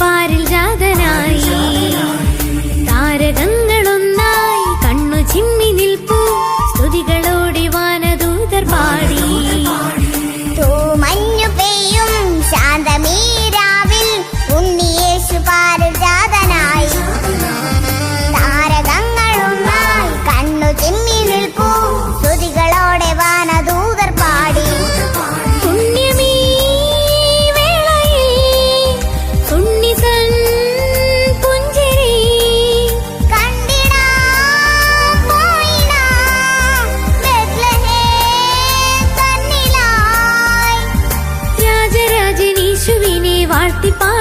പാരിൽ ജാതനായി. താരകങ്ങൾ பாட்டி பா